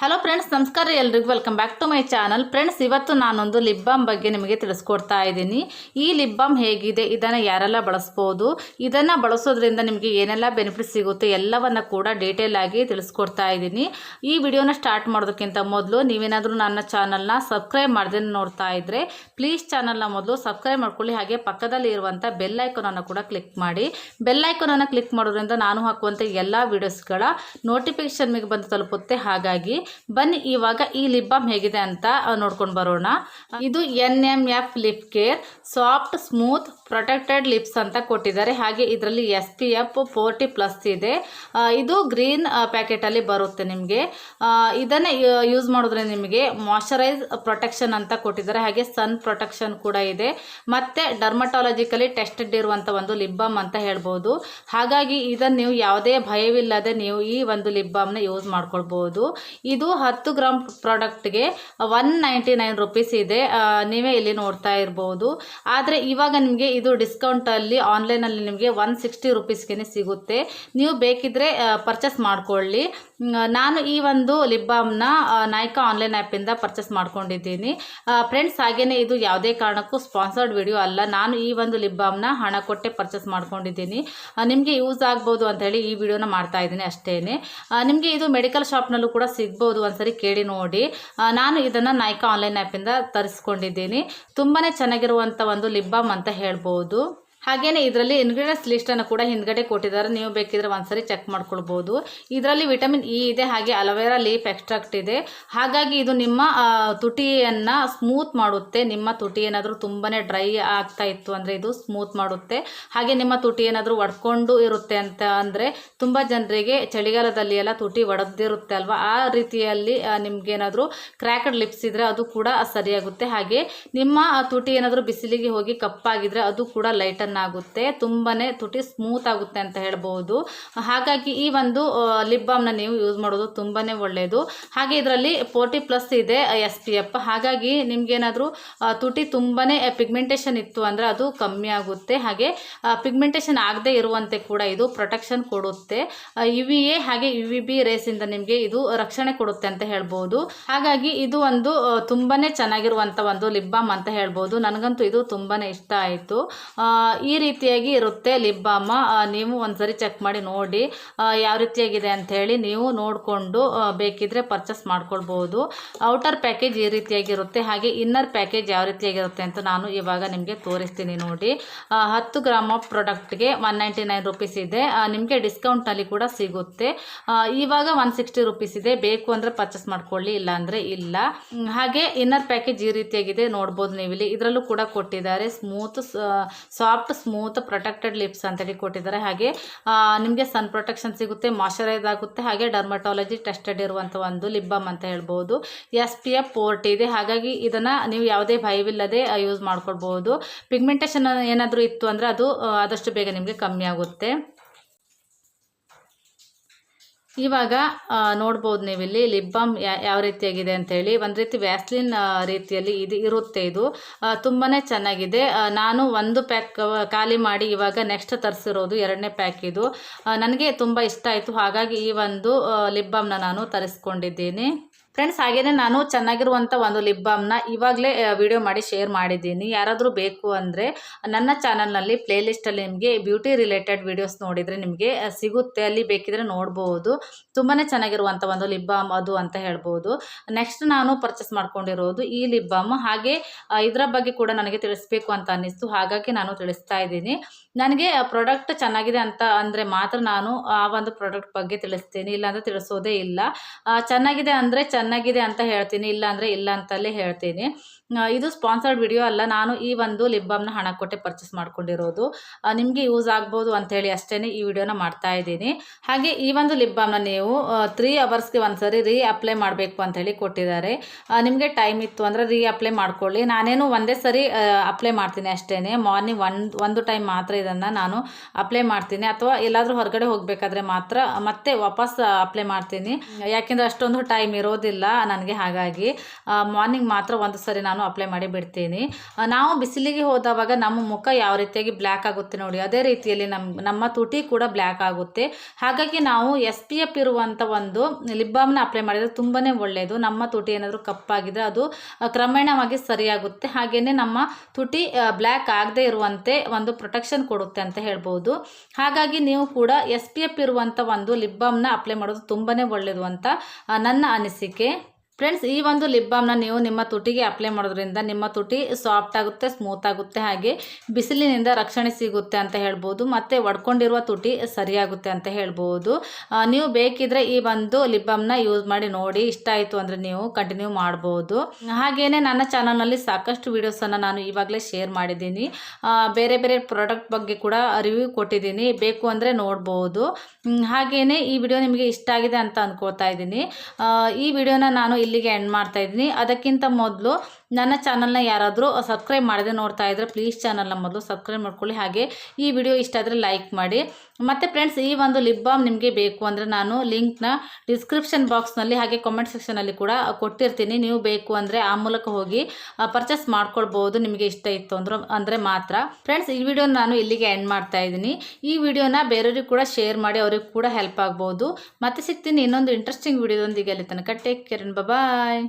Hello friends ನಮಸ್ಕಾರ ಎಲ್ರಿಗೂ. Welcome back to my channel friends ಇವತ್ತು ನಾನೊಂದು ಲಿಪ್ ಬಾಮ್ ಬಗ್ಗೆ ನಿಮಗೆ ತಿಳಿಸ್ಕೊಡ್ತಾ ಇದ್ದೀನಿ. ಈ ಲಿಪ್ ಬಾಮ್ ಹೇಗಿದೆ, ಇದನ್ನು ಯಾರೆಲ್ಲ ಬಳಸ್ಬೋದು, ಇದನ್ನು ಬಳಸೋದ್ರಿಂದ ನಿಮಗೆ ಏನೆಲ್ಲ ಬೆನಿಫಿಟ್ ಸಿಗುತ್ತೆ ಎಲ್ಲವನ್ನು ಕೂಡ ಡೀಟೇಲ್ ಆಗಿ ತಿಳಿಸ್ಕೊಡ್ತಾ ಇದ್ದೀನಿ. ಈ ವಿಡಿಯೋನ ಸ್ಟಾರ್ಟ್ ಮಾಡೋದಕ್ಕಿಂತ ಮೊದಲು ನೀವೇನಾದರೂ ನನ್ನ ಚಾನಲ್ನ ಸಬ್ಸ್ಕ್ರೈಬ್ ಮಾಡ್ದೆ ನೋಡ್ತಾ ಇದ್ದರೆ ಪ್ಲೀಸ್ ಚಾನಲ್ನ ಮೊದಲು ಸಬ್ಸ್ಕ್ರೈಬ್ ಮಾಡ್ಕೊಳ್ಳಿ. ಹಾಗೆ ಪಕ್ಕದಲ್ಲಿ ಇರುವಂಥ ಬೆಲ್ ಐಕನನ್ನು ಕೂಡ ಕ್ಲಿಕ್ ಮಾಡಿ. ಬೆಲ್ ಐಕನನ್ನು ಕ್ಲಿಕ್ ಮಾಡೋದ್ರಿಂದ ನಾನು ಹಾಕುವಂಥ ಎಲ್ಲ ವಿಡಿಯೋಸ್ಗಳ ನೋಟಿಫಿಕೇಶನ್ ಬಂದು ತಲುಪುತ್ತೆ. ಹಾಗಾಗಿ ಬನ್ನಿ, ಇವಾಗ ಈ ಲಿಪ್ ಬಾಮ್ ಹೇಗಿದೆ ಅಂತ ನೋಡ್ಕೊಂಡು ಬರೋಣ. ಇದು N M F lip care soft smooth protected lips ಅಂತ ಕೊಟ್ಟಿದ್ದಾರೆ. ಹಾಗೆ ಇದರಲ್ಲಿ S P F forty plus ಇದೆ. ಇದು ಗ್ರೀನ್ ಪ್ಯಾಕೆಟಲ್ಲಿ ಬರುತ್ತೆ ನಿಮಗೆ. ಇದನ್ನ ಯೂಸ್ ಮಾಡಿದ್ರೆ ನಿಮಗೆ ಮಾಯಶ್ಚರೈಸ್ ಪ್ರೊಟೆಕ್ಷನ್ ಅಂತ ಕೊಟ್ಟಿದ್ದಾರೆ. ಹಾಗೆ ಸನ್ ಪ್ರೊಟೆಕ್ಷನ್ ಕೂಡ ಇದೆ. ಮತ್ತೆ ಡರ್ಮಟಾಲಜಿಕಲಿ ಟೆಸ್ಟೆಡ್ ಇರುವಂಥ ಒಂದು ಲಿಪ್ ಬಾಮ್ ಅಂತ ಹೇಳ್ಬೋದು. ಹಾಗಾಗಿ ಇದನ್ನು ನೀವು ಯಾವುದೇ ಭಯವಿಲ್ಲದೆ ನೀವು ಈ ಒಂದು ಲಿಪ್ ಬಾಮ್ನ ಯೂಸ್ ಮಾಡ್ಕೊಳ್ಬೋದು. ಇದು ಹತ್ತು ಗ್ರಾಮ್ ಪ್ರಾಡಕ್ಟ್ಗೆ ಒನ್ ನೈಂಟಿ ನೈನ್ ರುಪೀಸ್ ಇದೆ. ನೀವೇ ಇಲ್ಲಿ ನೋಡ್ತಾ ಇರ್ಬೋದು. ಆದರೆ ಇವಾಗ ನಿಮಗೆ ಇದು ಡಿಸ್ಕೌಂಟಲ್ಲಿ ಆನ್ಲೈನಲ್ಲಿ ನಿಮಗೆ ಒನ್ ಸಿಕ್ಸ್ಟಿ ರುಪೀಸ್ಗೆ ಸಿಗುತ್ತೆ. ನೀವು ಬೇಕಿದ್ದರೆ ಪರ್ಚೇಸ್ ಮಾಡ್ಕೊಳ್ಳಿ. ನಾನು ಈ ಒಂದು ಲಿಪ್ ಬಾಮ್ನ ನಾಯ್ಕಾ ಆನ್ಲೈನ್ ಆ್ಯಪಿಂದ ಪರ್ಚೇಸ್ ಮಾಡ್ಕೊಂಡಿದ್ದೀನಿ. ಫ್ರೆಂಡ್ಸ್ ಹಾಗೆಯೇ ಇದು ಯಾವುದೇ ಕಾರಣಕ್ಕೂ ಸ್ಪಾನ್ಸರ್ಡ್ ವಿಡಿಯೋ ಅಲ್ಲ. ನಾನು ಈ ಒಂದು ಲಿಪ್ ಬಾಮ್ನ ಹಣ ಕೊಟ್ಟೆ ಪರ್ಚೇಸ್ ಮಾಡ್ಕೊಂಡಿದ್ದೀನಿ. ನಿಮಗೆ ಯೂಸ್ ಆಗ್ಬೋದು ಅಂತ ಹೇಳಿ ಈ ವಿಡಿಯೋನ ಮಾಡ್ತಾ ಇದ್ದೀನಿ ಅಷ್ಟೇ ನಿಮಗೆ ಇದು ಮೆಡಿಕಲ್ ಶಾಪ್ನಲ್ಲೂ ಕೂಡ ಸಿಗ್ಬೋದು. ಒಂದ್ಸರಿ ಕೇಳಿ ನೋಡಿ. ನಾನು ಇದನ್ನು ನಾಯ್ಕಾ ಆನ್ಲೈನ್ ಆ್ಯಪಿಂದ ತರಿಸ್ಕೊಂಡಿದ್ದೀನಿ. ತುಂಬಾ ಚೆನ್ನಾಗಿರುವಂಥ ಒಂದು ಲಿಪ್ ಬಾಮ್ ಅಂತ ಹೇಳ್ಬೋದು. ಹಾಗೇನೆ ಇದರಲ್ಲಿ ಇಂಗ್ರೀಡಿಯೆಂಟ್ಸ್ ಲಿಸ್ಟನ್ನು ಕೂಡ ಹಿಂದ್ಗಡೆ ಕೊಟ್ಟಿದ್ದಾರೆ. ನೀವು ಬೇಕಿದ್ರೆ ಒಂದ್ಸರಿ ಚೆಕ್ ಮಾಡ್ಕೊಳ್ಬೋದು. ಇದರಲ್ಲಿ ವಿಟಮಿನ್ ಇ ಇದೆ, ಹಾಗೆ ಅಲೋವೆರಾ ಲೀಫ್ ಎಕ್ಸ್ಟ್ರಾಕ್ಟ್ ಇದೆ. ಹಾಗಾಗಿ ಇದು ನಿಮ್ಮ ತುಟಿಯನ್ನು ಸ್ಮೂತ್ ಮಾಡುತ್ತೆ. ನಿಮ್ಮ ತುಟಿ ಏನಾದರೂ ತುಂಬಾ ಡ್ರೈ ಆಗ್ತಾ ಇತ್ತು ಅಂದರೆ ಇದು ಸ್ಮೂತ್ ಮಾಡುತ್ತೆ. ಹಾಗೆ ನಿಮ್ಮ ತುಟಿ ಏನಾದರೂ ಒಡ್ಕೊಂಡು ಇರುತ್ತೆ ಅಂತ ಅಂದರೆ ತುಂಬ ಜನರಿಗೆ ಚಳಿಗಾಲದಲ್ಲಿ ಎಲ್ಲ ತುಟಿ ಒಡೆದಿರುತ್ತೆ ಅಲ್ವಾ? ಆ ರೀತಿಯಲ್ಲಿ ನಿಮ್ಗೇನಾದರೂ ಕ್ರ್ಯಾಕಡ್ ಲಿಪ್ಸ್ ಇದ್ದರೆ ಅದು ಕೂಡ ಸರಿಯಾಗುತ್ತೆ. ಹಾಗೆ ನಿಮ್ಮ ತುಟಿ ಏನಾದರೂ ಬಿಸಿಲಿಗೆ ಹೋಗಿ ಕಪ್ಪಾಗಿದ್ರೆ ಅದು ಕೂಡ ಲೈಟನ್ ಆಗುತ್ತೆ ತುಂಬಾ ತುಟಿ ಸ್ಮೂತ್ ಆಗುತ್ತೆ ಅಂತ ಹೇಳ್ಬೋದು. ಹಾಗಾಗಿ ಈ ಒಂದು ಲಿಪ್ ಬಾಮ್ನ ನೀವು ಯೂಸ್ ಮಾಡೋದು ತುಂಬಾ ಒಳ್ಳೆಯದು ಹಾಗೆ ಇದರಲ್ಲಿ ಫೋರ್ಟಿ ಪ್ಲಸ್ ಇದೆ ಎಸ್ ಪಿ ಎಫ್ ಹಾಗಾಗಿ ನಿಮ್ಗೇನಾದರೂ ತುಟಿ ತುಂಬಾ ಪಿಗ್ಮೆಂಟೇಷನ್ ಇತ್ತು ಅಂದರೆ ಅದು ಕಮ್ಮಿ ಆಗುತ್ತೆ. ಹಾಗೆ ಪಿಗ್ಮೆಂಟೇಷನ್ ಆಗದೆ ಇರುವಂತೆ ಕೂಡ ಇದು ಪ್ರೊಟೆಕ್ಷನ್ ಕೊಡುತ್ತೆ. ಯು ವಿ ಎ ಹಾಗೆ ಯು ವಿ ಬಿ ರೇಸಿಂದ ನಿಮಗೆ ಇದು ರಕ್ಷಣೆ ಕೊಡುತ್ತೆ ಅಂತ ಹೇಳ್ಬೋದು. ಹಾಗಾಗಿ ಇದು ಒಂದು ತುಂಬಾ ಚೆನ್ನಾಗಿರುವಂಥ ಒಂದು ಲಿಪ್ ಬಾಮ್ ಅಂತ ಹೇಳ್ಬೋದು. ನನಗಂತೂ ಇದು ತುಂಬಾ ಇಷ್ಟ ಆಯಿತು. ಈ ರೀತಿಯಾಗಿ ಇರುತ್ತೆ ಲಿಪ್ ಬಾಮ. ನೀವು ಒಂದ್ಸರಿ ಚೆಕ್ ಮಾಡಿ ನೋಡಿ ಯಾವ ರೀತಿಯಾಗಿದೆ ಅಂತ ಹೇಳಿ ನೀವು ನೋಡಿಕೊಂಡು ಬೇಕಿದ್ರೆ ಪರ್ಚೇಸ್ ಮಾಡ್ಕೊಳ್ಬೋದು. ಔಟರ್ ಪ್ಯಾಕೇಜ್ ಈ ರೀತಿಯಾಗಿರುತ್ತೆ ಹಾಗೆ ಇನ್ನರ್ ಪ್ಯಾಕೇಜ್ ಯಾವ ರೀತಿಯಾಗಿರುತ್ತೆ ಅಂತ ನಾನು ಇವಾಗ ನಿಮಗೆ ತೋರಿಸ್ತೀನಿ ನೋಡಿ. ಹತ್ತು ಗ್ರಾಮ್ ಆಫ್ ಪ್ರಾಡಕ್ಟ್ಗೆ ಒನ್ ನೈಂಟಿ ನೈನ್ ರುಪೀಸ್ ಇದೆ. ನಿಮಗೆ ಡಿಸ್ಕೌಂಟ್ನಲ್ಲಿ ಕೂಡ ಸಿಗುತ್ತೆ. ಇವಾಗ ಒನ್ ಸಿಕ್ಸ್ಟಿ ರುಪೀಸ್ ಇದೆ. ಬೇಕು ಅಂದರೆ ಪರ್ಚೇಸ್ ಮಾಡ್ಕೊಳ್ಳಿ, ಇಲ್ಲ ಅಂದರೆ ಇಲ್ಲ. ಹಾಗೆ ಇನ್ನರ್ ಪ್ಯಾಕೇಜ್ ಈ ರೀತಿಯಾಗಿದೆ ನೋಡ್ಬೋದು ನೀವು ಇಲ್ಲಿ ಇದರಲ್ಲೂ ಕೂಡ ಕೊಟ್ಟಿದ್ದಾರೆ. Smooth soft smooth protected lips ಅಂತೇಳಿ ಕೊಟ್ಟಿದ್ದಾರೆ. ಹಾಗೆ ನಿಮಗೆ ಸನ್ ಪ್ರೊಟೆಕ್ಷನ್ ಸಿಗುತ್ತೆ ಮಾಯಶ್ಚರೈಸ್ ಆಗುತ್ತೆ, ಹಾಗೆ ಡರ್ಮಟಾಲಜಿ ಟೆಸ್ಟೆಡ್ ಇರುವಂಥ ಒಂದು ಲಿಪ್ ಬಾಮ್ ಅಂತ ಹೇಳ್ಬೋದು. ಎಸ್ ಪಿ ಎಫ್ ಫೋರ್ಟ್ ಇದೆ. ಹಾಗಾಗಿ ಇದನ್ನು ನೀವು ಯಾವುದೇ ಭಯವಿಲ್ಲದೆ ಯೂಸ್ ಮಾಡ್ಕೊಳ್ಬೋದು. ಪಿಗ್ಮೆಂಟೇಷನ್ ಏನಾದರೂ ಇತ್ತು ಅಂದರೆ ಅದು ಆದಷ್ಟು ಬೇಗ ನಿಮಗೆ ಕಮ್ಮಿ ಆಗುತ್ತೆ. ಇವಾಗ ನೋಡ್ಬೋದು ನೀವು ಇಲ್ಲಿ ಲಿಪ್ ಬಾಮ್ ಯಾವ ರೀತಿಯಾಗಿದೆ ಅಂತೇಳಿ. ಒಂದು ರೀತಿ ವ್ಯಾಸ್ಲಿನ್ ರೀತಿಯಲ್ಲಿ ಇದು ಇರುತ್ತೆ ಇದು. ತುಂಬಾ ಚೆನ್ನಾಗಿದೆ. ನಾನು ಒಂದು ಪ್ಯಾಕ್ ಖಾಲಿ ಮಾಡಿ ಇವಾಗ ನೆಕ್ಸ್ಟ್ ತರಿಸಿರೋದು ಎರಡನೇ ಪ್ಯಾಕ್ ಇದು. ನನಗೆ ತುಂಬ ಇಷ್ಟ ಆಯಿತು. ಹಾಗಾಗಿ ಈ ಒಂದು ಲಿಪ್ ಬಾಮ್ನ ನಾನು ತರಿಸ್ಕೊಂಡಿದ್ದೀನಿ. ಫ್ರೆಂಡ್ಸ್ ಹಾಗೇನೆ ನಾನು ಚೆನ್ನಾಗಿರುವಂಥ ಒಂದು ಲಿಪ್ ಬಾಮ್ನ ಇವಾಗಲೇ ವಿಡಿಯೋ ಮಾಡಿ ಶೇರ್ ಮಾಡಿದ್ದೀನಿ. ಯಾರಾದರೂ ಬೇಕು ಅಂದರೆ ನನ್ನ ಚಾನಲ್ನಲ್ಲಿ ಪ್ಲೇಲಿಸ್ಟಲ್ಲಿ ನಿಮಗೆ ಬ್ಯೂಟಿ ರಿಲೇಟೆಡ್ ವಿಡಿಯೋಸ್ ನೋಡಿದರೆ ನಿಮಗೆ ಸಿಗುತ್ತೆ. ಅಲ್ಲಿ ಬೇಕಿದ್ರೆ ನೋಡ್ಬೋದು. ತುಂಬಾ ಚೆನ್ನಾಗಿರುವಂಥ ಒಂದು ಲಿಪ್ ಬಾಮ್ ಅದು ಅಂತ ಹೇಳ್ಬೋದು. ನೆಕ್ಸ್ಟ್ ನಾನು ಪರ್ಚೇಸ್ ಮಾಡ್ಕೊಂಡಿರೋದು ಈ ಲಿಪ್ ಬಾಮ್ ಹಾಗೆ ಇದರ ಬಗ್ಗೆ ಕೂಡ ನನಗೆ ತಿಳಿಸ್ಬೇಕು ಅಂತ ಅನ್ನಿಸ್ತು. ಹಾಗಾಗಿ ನಾನು ತಿಳಿಸ್ತಾ ಇದ್ದೀನಿ. ನನಗೆ ಪ್ರಾಡಕ್ಟ್ ಚೆನ್ನಾಗಿದೆ ಅಂತ ಅಂದರೆ ಮಾತ್ರ ನಾನು ಆ ಒಂದು ಪ್ರಾಡಕ್ಟ್ ಬಗ್ಗೆ ತಿಳಿಸ್ತೀನಿ. ಇಲ್ಲಾಂದರೆ ತಿಳಿಸೋದೇ ಇಲ್ಲ. ಚೆನ್ನಾಗಿದೆ ಅಂದರೆ ಚೆನ್ನಾಗಿದೆ ಅಂತ ಹೇಳ್ತೀನಿ, ಇಲ್ಲ ಅಂದರೆ ಇಲ್ಲ ಅಂತಲೇ ಹೇಳ್ತೀನಿ. ಇದು ಸ್ಪಾನ್ಸರ್ಡ್ ವಿಡಿಯೋ ಅಲ್ಲ, ನಾನು ಈ ಒಂದು ಲಿಪ್ ಬಾಮ್ನ ಹಣ ಕೊಟ್ಟೆ ಪರ್ಚೇಸ್ ಮಾಡ್ಕೊಂಡಿರೋದು. ನಿಮಗೆ ಯೂಸ್ ಆಗ್ಬೋದು ಅಂಥೇಳಿ ಅಷ್ಟೇ ಈ ವಿಡಿಯೋನ ಮಾಡ್ತಾ ಇದ್ದೀನಿ. ಹಾಗೆ ಈ ಒಂದು ಲಿಪ್ ಬಾಮ್ನ ನೀವು ತ್ರೀ ಅವರ್ಸ್ಗೆ ಒಂದ್ಸರಿ ರೀ ಅಪ್ಲೈ ಮಾಡಬೇಕು ಅಂಥೇಳಿ ಕೊಟ್ಟಿದ್ದಾರೆ. ನಿಮಗೆ ಟೈಮ್ ಇತ್ತು ಅಂದರೆ ರೀ ಅಪ್ಲೈ ಮಾಡ್ಕೊಳ್ಳಿ. ನಾನೇನು ಒಂದೇ ಸರಿ ಅಪ್ಲೈ ಮಾಡ್ತೀನಿ ಅಷ್ಟೇ ಮಾರ್ನಿಂಗ್ ಒಂದು ಒಂದು ಟೈಮ್ ಮಾತ್ರ ಇದನ್ನು ನಾನು ಅಪ್ಲೈ ಮಾಡ್ತೀನಿ. ಅಥವಾ ಎಲ್ಲಾದರೂ ಹೊರಗಡೆ ಹೋಗಬೇಕಾದ್ರೆ ಮಾತ್ರ ಮತ್ತೆ ವಾಪಸ್ ಅಪ್ಲೈ ಮಾಡ್ತೀನಿ. ಯಾಕೆಂದರೆ ಅಷ್ಟೊಂದು ಟೈಮ್ ಇರೋದಿಲ್ಲ. ಇಲ್ಲ ನನಗೆ ಹಾಗಾಗಿ ಮಾರ್ನಿಂಗ್ ಮಾತ್ರ ಒಂದು ಸರಿ ನಾನು ಅಪ್ಲೈ ಮಾಡಿ ಬಿಡ್ತೀನಿ. ನಾವು ಬಿಸಿಲಿಗೆ ಹೋದವಾಗ ನಮ್ಮ ಮುಖ ಯಾವ ರೀತಿಯಾಗಿ ಬ್ಲ್ಯಾಕ್ ಆಗುತ್ತೆ ನೋಡಿ, ಅದೇ ರೀತಿಯಲ್ಲಿ ನಮ್ಮ ನಮ್ಮ ತುಟಿ ಕೂಡ ಬ್ಲ್ಯಾಕ್ ಆಗುತ್ತೆ. ಹಾಗಾಗಿ ನಾವು ಎಸ್ ಪಿ ಎಫ್ ಇರುವಂಥ ಒಂದು ಲಿಪ್ ಬಾಮ್ನ ಅಪ್ಲೈ ಮಾಡಿದರೆ ತುಂಬಾ ಒಳ್ಳೆಯದು ನಮ್ಮ ತುಟಿ ಏನಾದರೂ ಕಪ್ಪಾಗಿದ್ದರೆ ಅದು ಕ್ರಮೇಣವಾಗಿ ಸರಿಯಾಗುತ್ತೆ. ಹಾಗೆಯೇ ನಮ್ಮ ತುಟಿ ಬ್ಲ್ಯಾಕ್ ಆಗದೆ ಇರುವಂತೆ ಒಂದು ಪ್ರೊಟೆಕ್ಷನ್ ಕೊಡುತ್ತೆ ಅಂತ ಹೇಳ್ಬೋದು. ಹಾಗಾಗಿ ನೀವು ಕೂಡ ಎಸ್ ಪಿ ಎಫ್ ಇರುವಂಥ ಒಂದು ಲಿಪ್ ಬಾಮ್ನ ಅಪ್ಲೈ ಮಾಡೋದು ತುಂಬಾ ಒಳ್ಳೆಯದು ಅಂತ ನನ್ನ ಅನಿಸಿಕೆ. qué? ಫ್ರೆಂಡ್ಸ್ ಈ ಒಂದು ಲಿಪ್ ಬಾಮ್ನ ನೀವು ನಿಮ್ಮ ತುಟಿಗೆ ಅಪ್ಲೈ ಮಾಡೋದ್ರಿಂದ ನಿಮ್ಮ ತುಟಿ ಸಾಫ್ಟ್ ಆಗುತ್ತೆ ಸ್ಮೂತ್ ಆಗುತ್ತೆ, ಹಾಗೆ ಬಿಸಿಲಿನಿಂದ ರಕ್ಷಣೆ ಸಿಗುತ್ತೆ ಅಂತ ಹೇಳ್ಬೋದು. ಮತ್ತು ಒಡ್ಕೊಂಡಿರುವ ತುಟಿ ಸರಿಯಾಗುತ್ತೆ ಅಂತ ಹೇಳ್ಬೋದು. ನೀವು ಬೇಕಿದ್ರೆ ಈ ಒಂದು ಲಿಪ್ ಬಾಮ್ನ ಯೂಸ್ ಮಾಡಿ ನೋಡಿ, ಇಷ್ಟ ಆಯಿತು ಅಂದರೆ ನೀವು ಕಂಟಿನ್ಯೂ ಮಾಡ್ಬೋದು. ಹಾಗೆಯೇ ನನ್ನ ಚಾನಲ್ನಲ್ಲಿ ಸಾಕಷ್ಟು ವೀಡಿಯೋಸನ್ನು ನಾನು ಇವಾಗಲೇ ಶೇರ್ ಮಾಡಿದ್ದೀನಿ. ಬೇರೆ ಬೇರೆ ಪ್ರಾಡಕ್ಟ್ ಬಗ್ಗೆ ಕೂಡ ರಿವ್ಯೂ ಕೊಟ್ಟಿದ್ದೀನಿ. ಬೇಕು ಅಂದರೆ ನೋಡ್ಬೋದು. ಹಾಗೆಯೇ ಈ ವಿಡಿಯೋ ನಿಮಗೆ ಇಷ್ಟ ಆಗಿದೆ ಅಂತ ಅಂದ್ಕೊಳ್ತಾ ಇದ್ದೀನಿ. ಈ ವಿಡಿಯೋನ ನಾನು ಇಲ್ಲಿಗೆ ಎಂಡ್ ಮಾಡ್ತಾ ಇದ್ದೀನಿ. ಅದಕ್ಕಿಂತ ಮೊದಲು ನನ್ನ ಚಾನಲ್ನ ಯಾರಾದರೂ ಸಬ್ಸ್ಕ್ರೈಬ್ ಮಾಡದೆ ನೋಡ್ತಾ ಇದ್ದರೆ ಪ್ಲೀಸ್ ಚಾನಲ್ನ ಮೊದಲು ಸಬ್ಸ್ಕ್ರೈಬ್ ಮಾಡ್ಕೊಳ್ಳಿ. ಹಾಗೆ ಈ ವಿಡಿಯೋ ಇಷ್ಟ ಆದರೆ ಲೈಕ್ ಮಾಡಿ. ಮತ್ತು ಫ್ರೆಂಡ್ಸ್ ಈ ಒಂದು ಲಿಪ್ ಬಾಮ್ ನಿಮಗೆ ಬೇಕು ಅಂದರೆ ನಾನು ಲಿಂಕ್ನ ಡಿಸ್ಕ್ರಿಪ್ಷನ್ ಬಾಕ್ಸ್ನಲ್ಲಿ ಹಾಗೆ ಕಾಮೆಂಟ್ ಸೆಕ್ಷನಲ್ಲಿ ಕೂಡ ಕೊಟ್ಟಿರ್ತೀನಿ. ನೀವು ಬೇಕು ಅಂದರೆ ಆ ಮೂಲಕ ಹೋಗಿ ಪರ್ಚೇಸ್ ಮಾಡ್ಕೊಳ್ಬೋದು. ನಿಮಗೆ ಇಷ್ಟ ಇತ್ತು ಅಂದ್ರೆ, ಅಂದರೆ ಮಾತ್ರ. ಫ್ರೆಂಡ್ಸ್ ಈ ವಿಡಿಯೋ ನಾನು ಇಲ್ಲಿಗೆ ಎಂಡ್ ಮಾಡ್ತಾ ಇದ್ದೀನಿ. ಈ ವಿಡಿಯೋನ ಬೇರೆಯವ್ರಿಗೆ ಕೂಡ ಶೇರ್ ಮಾಡಿ, ಅವ್ರಿಗೆ ಕೂಡ ಹೆಲ್ಪ್ ಆಗ್ಬೋದು. ಮತ್ತೆ ಸಿಗ್ತೀನಿ ಇನ್ನೊಂದು ಇಂಟ್ರೆಸ್ಟಿಂಗ್ ವಿಡಿಯೋದೊಂದಿಗೆ ಅಲ್ಲಿ ತನಕ. Take care Bye.